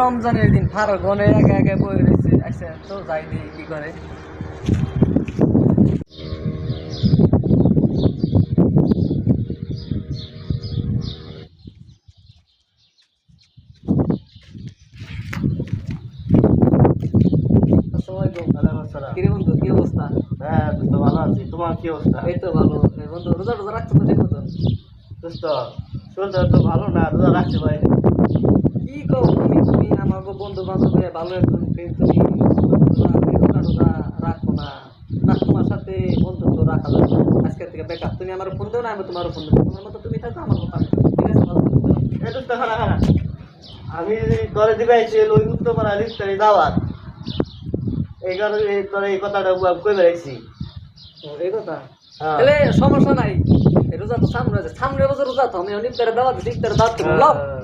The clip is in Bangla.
রমজানের দিন ফারো গনে একা একা বই রয়েছে। আচ্ছা তো যাই দিই কি করে। আসসালামু আলাইকুম কিরে বন্ধু কি অবস্থা? হ্যাঁ দোস্ত ভালো আছি। তোমার কি অবস্থা? এই তো ভালো। বন্ধু রোজা রোজা রাখছো তো ঠিক শরীরটা তো ভালো না রোজা রাখতে পারিনি কি কও তুমি তুমি আমার বন্ধু বান্ধব ভালো একজন friend, তুমি রোজা রোজা রাখো না না তোমার সাথে বন্ধুত্ব রাখা যাবে। আজকের থেকে বেকার। তুমি আমার ফোন দেও না আমি তোমার ফোন দেবো তোমার মতো তুমি থাকো আমার মতো আমি। ঠিক আছে আমি তোরে দিবে আইছি ওই উত্তর পাড়া লিস্টারি দাওয়াত। এই কারণে এই তোর এই কথাটা কই বেড়াইছি? এই কথা? হ্যাঁ। তাহলে সমস্যা নাই। রোজা তো সামনে আছে। সামনে বছর রোজা তো আমি অনেক দাওয়াত করব লাও। হ্যাঁ।